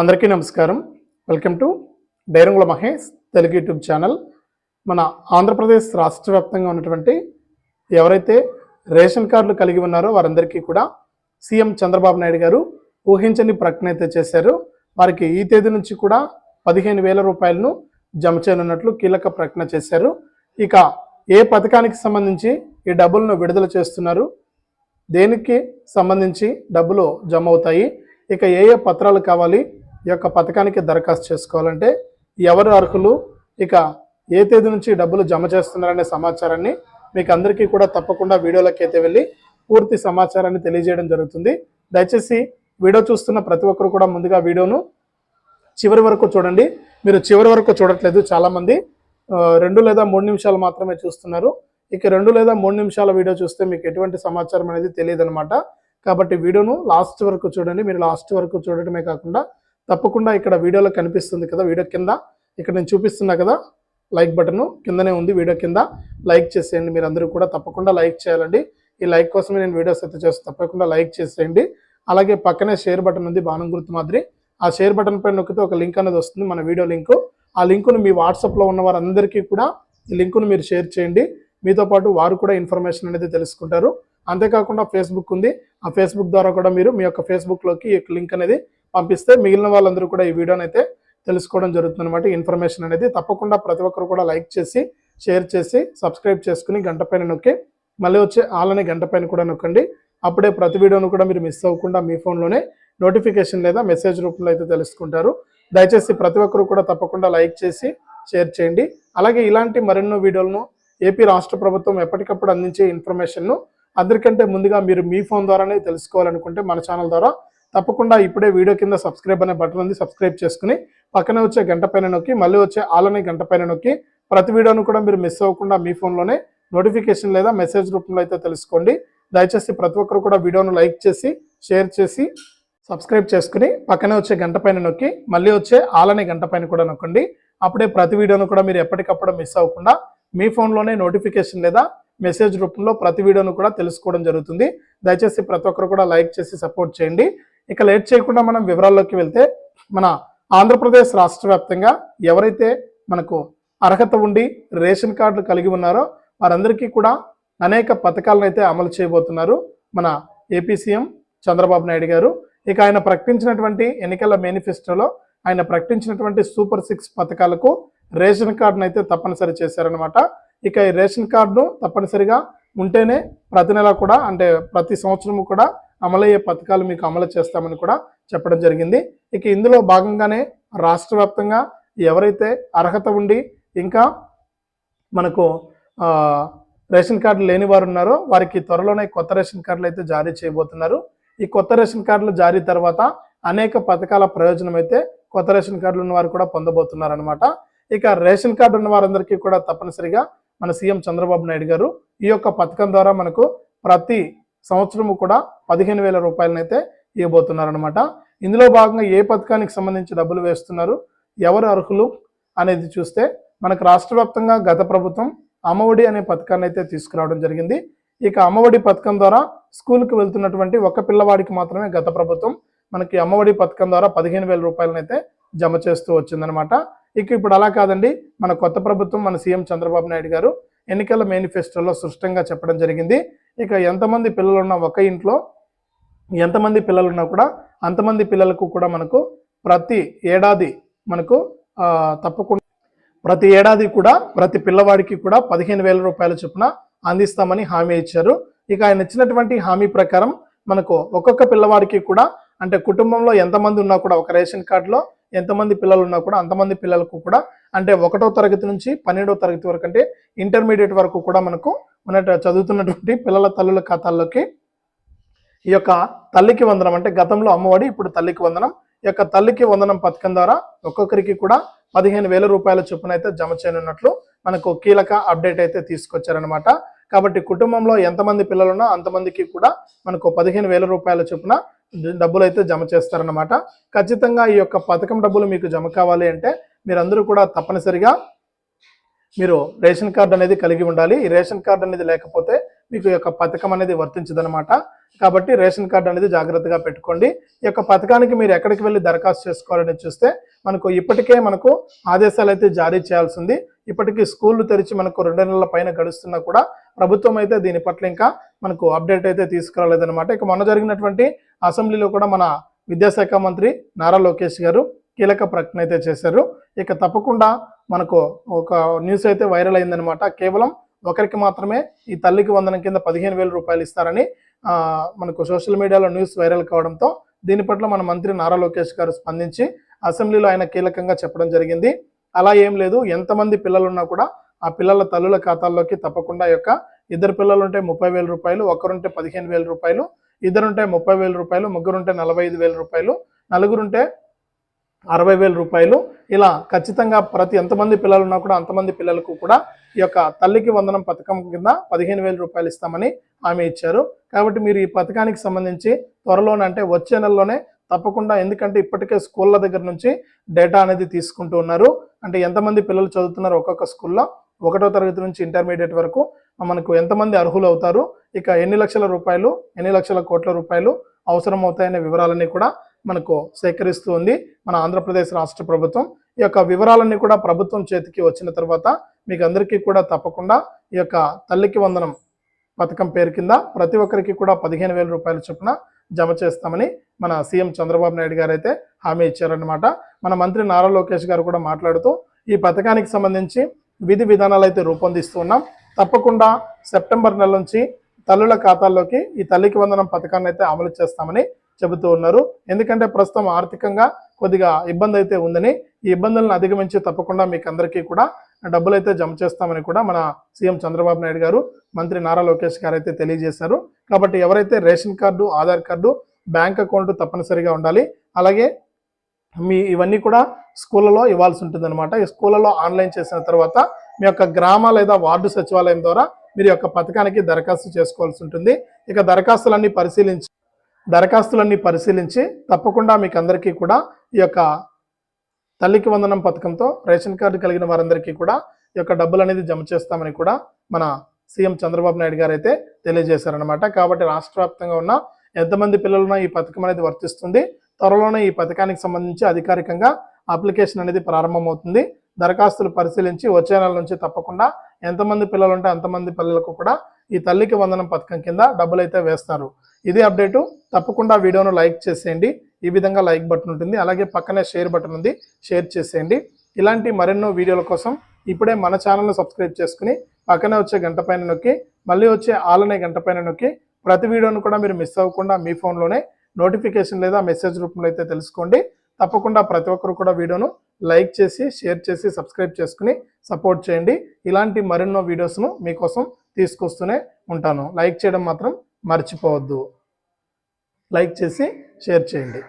అందరికీ నమస్కారం. Welcome to Dairangula Mahesh Telugu YouTube channel. మన ఆంధ్రప్రదేశ్ రాష్ట్ర వ్యాప్తంగా ఉన్నటువంటి ఎవరైతే రేషన్ కార్డులు కలిగి ఉన్నారో వారందరికీ కూడా సీఎం చంద్రబాబు నాయుడు గారు ఊహించని ప్రకటన అయితే చేశారు. వారికి ఈ తేదీ నుంచి కూడా పదిహేను వేల రూపాయలను జమ చేయనున్నట్లు కీలక ప్రకటన చేశారు. ఇక ఏ పథకానికి సంబంధించి ఈ డబ్బులను విడుదల చేస్తున్నారు? దేనికి సంబంధించి డబ్బులు జమ అవుతాయి? ఇక ఏ ఏ పత్రాలు కావాలి? ఈ యొక్క పథకానికి దరఖాస్తు చేసుకోవాలంటే ఎవరు అర్హులు? ఇక ఏ తేదీ నుంచి డబ్బులు జమ చేస్తున్నారనే సమాచారాన్ని మీకు అందరికీ కూడా తప్పకుండా వీడియోలోకి అయితే వెళ్ళి పూర్తి సమాచారాన్ని తెలియజేయడం జరుగుతుంది. దయచేసి వీడియో చూస్తున్న ప్రతి ఒక్కరు కూడా ముందుగా వీడియోను చివరి వరకు చూడండి. మీరు చివరి వరకు చూడట్లేదు చాలామంది. రెండు లేదా మూడు నిమిషాలు మాత్రమే చూస్తున్నారు. ఇక రెండు లేదా మూడు నిమిషాల వీడియో చూస్తే మీకు ఎటువంటి సమాచారం అనేది తెలియదు అనమాట కాబట్టి వీడియోను లాస్ట్ వరకు చూడండి. మీరు లాస్ట్ వరకు చూడటమే కాకుండా తప్పకుండా ఇక్కడ వీడియోలో కనిపిస్తుంది కదా వీడియో కింద. ఇక్కడ నేను చూపిస్తున్నా కదా లైక్ బటన్ కిందనే ఉంది వీడియో కింద. లైక్ చేసేయండి మీరు అందరూ కూడా తప్పకుండా లైక్ చేయాలండి. ఈ లైక్ కోసమే నేను వీడియోస్ అయితే చేస్తాను తప్పకుండా లైక్ చేసేయండి. అలాగే పక్కనే షేర్ బటన్ ఉంది బాణం గుర్తు మాదిరి. ఆ షేర్ బటన్ పైన నొక్కితే ఒక లింక్ అనేది వస్తుంది మన వీడియో లింక్. ఆ లింకును మీ వాట్సాప్లో ఉన్న వారందరికీ కూడా ఈ లింకును మీరు షేర్ చేయండి. మీతో పాటు వారు కూడా ఇన్ఫర్మేషన్ అనేది తెలుసుకుంటారు. అంతేకాకుండా ఫేస్బుక్ ఉంది. ఆ ఫేస్బుక్ ద్వారా కూడా మీరు మీ యొక్క ఫేస్బుక్లోకి ఈ లింక్ అనేది పంపిస్తే మిగిలిన వాళ్ళందరూ కూడా ఈ వీడియోని అయితే తెలుసుకోవడం జరుగుతుందన్నమాట. ఇన్ఫర్మేషన్ అనేది తప్పకుండా ప్రతి ఒక్కరు కూడా లైక్ చేసి షేర్ చేసి సబ్స్క్రైబ్ చేసుకుని గంట పైన నొక్కి మళ్ళీ వచ్చే ఆలనే గంట పైన కూడా నొక్కండి. అప్పుడే ప్రతి వీడియోను కూడా మీరు మిస్ అవ్వకుండా మీ ఫోన్లోనే నోటిఫికేషన్ లేదా మెసేజ్ రూపంలో అయితే తెలుసుకుంటారు. దయచేసి ప్రతి ఒక్కరు కూడా తప్పకుండా లైక్ చేసి షేర్ చేయండి. అలాగే ఇలాంటి మరెన్నో వీడియోలను ఏపీ రాష్ట్ర ప్రభుత్వం ఎప్పటికప్పుడు అందించే ఇన్ఫర్మేషన్ను అందరికంటే ముందుగా మీరు మీ ఫోన్ ద్వారానే తెలుసుకోవాలనుకుంటే మన ఛానల్ ద్వారా తప్పకుండా ఇప్పుడే వీడియో కింద సబ్స్క్రైబ్ అనే బటన్ ఉంది సబ్స్క్రైబ్ చేసుకుని పక్కనే వచ్చే గంట పైన నొక్కి మళ్ళీ వచ్చే ఆలనే గంట పైన నొక్కి ప్రతి వీడియోను కూడా మీరు మిస్ అవ్వకుండా మీ ఫోన్లోనే నోటిఫికేషన్ లేదా మెసేజ్ రూపంలో అయితే తెలుసుకోండి. దయచేసి ప్రతి ఒక్కరు కూడా వీడియోను లైక్ చేసి షేర్ చేసి సబ్స్క్రైబ్ చేసుకుని పక్కనే వచ్చే గంట పైన నొక్కి మళ్ళీ వచ్చే ఆలనే గంట పైన కూడా నొక్కండి. అప్పుడే ప్రతి వీడియోను కూడా మీరు ఎప్పటికప్పుడు మిస్ అవ్వకుండా మీ ఫోన్లోనే నోటిఫికేషన్ లేదా మెసేజ్ రూపంలో ప్రతి వీడియోను కూడా తెలుసుకోవడం జరుగుతుంది. దయచేసి ప్రతి ఒక్కరు కూడా లైక్ చేసి సపోర్ట్ చేయండి. ఇక లేట్ చేయకుండా మనం వివరాల్లోకి వెళ్తే మన ఆంధ్రప్రదేశ్ రాష్ట్ర వ్యాప్తంగా ఎవరైతే మనకు అర్హత ఉండి రేషన్ కార్డులు కలిగి ఉన్నారో వారందరికీ కూడా అనేక పథకాలను అయితే అమలు చేయబోతున్నారు మన ఏపీ సీఎం చంద్రబాబు నాయుడు గారు. ఇక ఆయన ప్రకటించినటువంటి ఎన్నికల మేనిఫెస్టోలో ఆయన ప్రకటించినటువంటి సూపర్ సిక్స్ పథకాలకు రేషన్ కార్డును అయితే తప్పనిసరి చేశారనమాట ఇక ఈ రేషన్ కార్డును తప్పనిసరిగా ఉంటేనే ప్రతి నెల కూడా అంటే ప్రతి సంవత్సరము కూడా అమలయ్యే పథకాలు మీకు అమలు చేస్తామని కూడా చెప్పడం జరిగింది. ఇక ఇందులో భాగంగానే రాష్ట్ర వ్యాప్తంగా ఎవరైతే అర్హత ఉండి ఇంకా మనకు రేషన్ కార్డు లేని వారు ఉన్నారో వారికి త్వరలోనే కొత్త రేషన్ కార్డులు అయితే జారీ చేయబోతున్నారు. ఈ కొత్త రేషన్ కార్డులు జారీ తర్వాత అనేక పథకాల ప్రయోజనం అయితే కొత్త రేషన్ కార్డులు ఉన్న వారు కూడా పొందబోతున్నారు అనమాట ఇక రేషన్ కార్డు ఉన్న వారందరికీ కూడా తప్పనిసరిగా మన సీఎం చంద్రబాబు నాయుడు గారు ఈ యొక్క పథకం ద్వారా మనకు ప్రతి సంవత్సరము కూడా పదిహేను వేల రూపాయలనైతే ఇవ్వబోతున్నారనమాట ఇందులో భాగంగా ఏ పథకానికి సంబంధించి డబ్బులు వేస్తున్నారు ఎవరు అర్హులు అనేది చూస్తే మనకు రాష్ట్ర వ్యాప్తంగా గత ప్రభుత్వం అమ్మఒడి అనే పథకాన్ని అయితే తీసుకురావడం జరిగింది. ఇక అమ్మఒడి పథకం ద్వారా స్కూల్కి వెళ్తున్నటువంటి ఒక పిల్లవాడికి మాత్రమే గత ప్రభుత్వం మనకి అమ్మఒడి పథకం ద్వారా పదిహేను వేల రూపాయలనైతే జమ చేస్తూ వచ్చిందనమాట ఇక ఇప్పుడు అలా కాదండి మన కొత్త ప్రభుత్వం మన సీఎం చంద్రబాబు నాయుడు గారు ఎన్నికల మేనిఫెస్టోలో స్పష్టంగా చెప్పడం జరిగింది. ఇక ఎంతమంది పిల్లలు ఉన్న ఒక ఇంట్లో ఎంతమంది పిల్లలు ఉన్నా కూడా అంతమంది పిల్లలకు కూడా మనకు ప్రతి ఏడాది మనకు తప్పకుండా ప్రతి ఏడాది కూడా ప్రతి పిల్లవాడికి కూడా పదిహేను వేల రూపాయల చొప్పున అందిస్తామని హామీ ఇచ్చారు. ఇక ఆయన ఇచ్చినటువంటి హామీ ప్రకారం మనకు ఒక్కొక్క పిల్లవాడికి కూడా అంటే కుటుంబంలో ఎంతమంది ఉన్నా కూడా ఒక రేషన్ కార్డులో ఎంతమంది పిల్లలు ఉన్నా కూడా అంతమంది పిల్లలకు కూడా అంటే ఒకటో తరగతి నుంచి పన్నెండో తరగతి వరకు అంటే ఇంటర్మీడియట్ వరకు కూడా మనకు మన చదువుతున్నటువంటి పిల్లల తల్లుల ఖాతాల్లోకి ఈ యొక్క తల్లికి వందనం అంటే గతంలో అమ్మఒడి ఇప్పుడు తల్లికి వందనం. ఈ యొక్క తల్లికి వందనం పథకం ద్వారా ఒక్కొక్కరికి కూడా పదిహేను వేల రూపాయల చొప్పున అయితే జమ చేయనున్నట్లు మనకు కీలక అప్డేట్ అయితే తీసుకొచ్చారనమాట కాబట్టి కుటుంబంలో ఎంతమంది పిల్లలున్నా అంతమందికి కూడా మనకు పదిహేను వేల రూపాయల చొప్పున డబ్బులు అయితే జమ చేస్తారన్నమాట. ఖచ్చితంగా ఈ యొక్క పథకం డబ్బులు మీకు జమ కావాలి అంటే మీరందరూ కూడా తప్పనిసరిగా మీరు రేషన్ కార్డు అనేది కలిగి ఉండాలి. ఈ రేషన్ కార్డు అనేది లేకపోతే మీకు ఈ యొక్క పథకం అనేది వర్తించదనమాట కాబట్టి రేషన్ కార్డు అనేది జాగ్రత్తగా పెట్టుకోండి. ఈ యొక్క పథకానికి మీరు ఎక్కడికి వెళ్ళి దరఖాస్తు చేసుకోవాలని చూస్తే మనకు ఇప్పటికే మనకు ఆదేశాలు అయితే జారీ చేయాల్సింది. ఇప్పటికీ స్కూళ్ళు తెరిచి మనకు రెండు నెలల పైన గడుస్తున్నా కూడా ప్రభుత్వం అయితే దీని పట్ల ఇంకా మనకు అప్డేట్ అయితే తీసుకురాలేదనమాట ఇక మొన్న జరిగినటువంటి అసెంబ్లీలో కూడా మన విద్యాశాఖ మంత్రి నారా లోకేష్ గారు కీలక ప్రకటన అయితే చేశారు. ఇక తప్పకుండా మనకు ఒక న్యూస్ అయితే వైరల్ అయిందనమాట కేవలం ఒకరికి మాత్రమే ఈ తల్లికి వందనం కింద పదిహేను వేల రూపాయలు ఇస్తారని మనకు సోషల్ మీడియాలో న్యూస్ వైరల్ కావడంతో దీని పట్ల మన మంత్రి నారా లోకేష్ గారు స్పందించి అసెంబ్లీలో ఆయన కీలకంగా చెప్పడం జరిగింది. అలా ఏం లేదు. ఎంతమంది పిల్లలున్నా కూడా ఆ పిల్లల తల్లుల ఖాతాల్లోకి తప్పకుండా ఈ యొక్క ఇద్దరు పిల్లలు ఉంటే ముప్పై వేల రూపాయలు ఒకరుంటే పదిహేను వేల రూపాయలు ఇద్దరుంటే ముప్పై వేల రూపాయలు ముగ్గురుంటే నలభై ఐదు వేల రూపాయలు నలుగురుంటే అరవై వేల రూపాయలు. ఇలా ఖచ్చితంగా ప్రతి ఎంతమంది పిల్లలు ఉన్నా కూడా అంతమంది పిల్లలకు కూడా ఈ యొక్క తల్లికి వందనం పథకం కింద పదిహేను వేల రూపాయలు ఇస్తామని హామీ ఇచ్చారు. కాబట్టి మీరు ఈ పథకానికి సంబంధించి త్వరలోనంటే వచ్చే నెలలోనే తప్పకుండా ఎందుకంటే ఇప్పటికే స్కూళ్ళ దగ్గర నుంచి డేటా అనేది తీసుకుంటూ ఉన్నారు. అంటే ఎంతమంది పిల్లలు చదువుతున్నారు ఒక్కొక్క స్కూల్లో. ఒకటో తరగతి నుంచి ఇంటర్మీడియట్ వరకు మనకు ఎంతమంది అర్హులు అవుతారు? ఇక ఎన్ని లక్షల రూపాయలు ఎన్ని లక్షల కోట్ల రూపాయలు అవసరం అవుతాయనే వివరాలన్నీ కూడా మనకు సేకరిస్తూ ఉంది మన ఆంధ్రప్రదేశ్ రాష్ట్ర ప్రభుత్వం. ఈ యొక్క వివరాలన్నీ కూడా ప్రభుత్వం చేతికి వచ్చిన తర్వాత మీకు అందరికీ కూడా తప్పకుండా ఈ యొక్క తల్లికి వందనం పథకం పేరు కింద ప్రతి ఒక్కరికి కూడా పదిహేను వేల రూపాయల చొప్పున జమ చేస్తామని మన సీఎం చంద్రబాబు నాయుడు గారు అయితే హామీ ఇచ్చారన్నమాట. మన మంత్రి నారా లోకేష్ గారు కూడా మాట్లాడుతూ ఈ పథకానికి సంబంధించి విధి విధానాలు అయితే రూపొందిస్తూ ఉన్నాం తప్పకుండా సెప్టెంబర్ నెల నుంచి తల్లుల ఖాతాల్లోకి ఈ తల్లికి వందనం పథకాన్ని అయితే అమలు చేస్తామని చెబుతూ ఉన్నారు. ఎందుకంటే ప్రస్తుతం ఆర్థికంగా కొద్దిగా ఇబ్బంది అయితే ఉందని ఈ ఇబ్బందులను అధిగమించి తప్పకుండా మీకు అందరికీ కూడా డబ్బులు అయితే జమ చేస్తామని కూడా మన సీఎం చంద్రబాబు నాయుడు గారు మంత్రి నారా లోకేష్ గారు అయితే తెలియజేశారు. కాబట్టి ఎవరైతే ration card Aadhaar card bank account తప్పనిసరిగా ఉండాలి. అలాగే మీ ఇవన్నీ కూడా స్కూళ్ళలో ఇవ్వాల్సి ఉంటుంది అనమాట ఈ స్కూళ్ళలో ఆన్లైన్ చేసిన తర్వాత మీ యొక్క గ్రామ లేదా వార్డు సచివాలయం ద్వారా మీరు యొక్క పథకానికి దరఖాస్తు చేసుకోవాల్సి ఉంటుంది. ఇక దరఖాస్తులన్నీ పరిశీలించి దరఖాస్తులన్నీ పరిశీలించి తప్పకుండా మీకు అందరికీ కూడా ఈ యొక్క తల్లికి వందనం పథకంతో రేషన్ కార్డు కలిగిన వారందరికీ కూడా ఈ యొక్క డబ్బులు అనేది జమ చేస్తామని కూడా మన సీఎం చంద్రబాబు నాయుడు గారు అయితే తెలియజేశారనమాట కాబట్టి రాష్ట్ర వ్యాప్తంగా ఉన్న ఎంతమంది పిల్లలున్నా ఈ పథకం అనేది వర్తిస్తుంది. త్వరలోనే ఈ పథకానికి సంబంధించి అధికారికంగా అప్లికేషన్ అనేది ప్రారంభమవుతుంది. దరఖాస్తులు పరిశీలించి వచ్చే నెల నుంచి తప్పకుండా ఎంతమంది పిల్లలు ఉంటే అంతమంది పిల్లలకు కూడా ఈ తల్లికి వందనం పథకం కింద డబ్బులు అయితే వేస్తారు. ఇది అప్డేటు. తప్పకుండా వీడియోను లైక్ చేసేయండి. ఈ విధంగా లైక్ బటన్ ఉంటుంది. అలాగే పక్కనే షేర్ బటన్ ఉంది. షేర్ చేసేయండి. ఇలాంటి మరెన్నో వీడియోల కోసం ఇప్పుడే మన ఛానల్ను సబ్స్క్రైబ్ చేసుకుని పక్కనే వచ్చే గంట పైన నొక్కి మళ్ళీ వచ్చే ఆలనే గంట పైన నొక్కి ప్రతి వీడియోను కూడా మీరు మిస్ అవ్వకుండా మీ ఫోన్లోనే నోటిఫికేషన్ లేదా మెసేజ్ రూపంలో అయితే తెలుసుకోండి. తప్పకుండా ప్రతి ఒక్కరు కూడా వీడియోను లైక్ చేసి షేర్ చేసి సబ్స్క్రైబ్ చేసుకుని సపోర్ట్ చేయండి. ఇలాంటి మరెన్నో వీడియోస్ను మీకోసం తీసుకొస్తూనే ఉంటాను. లైక్ చేయడం మాత్రం మర్చిపోవద్దు. లైక్ చేసి షేర్ చేయండి.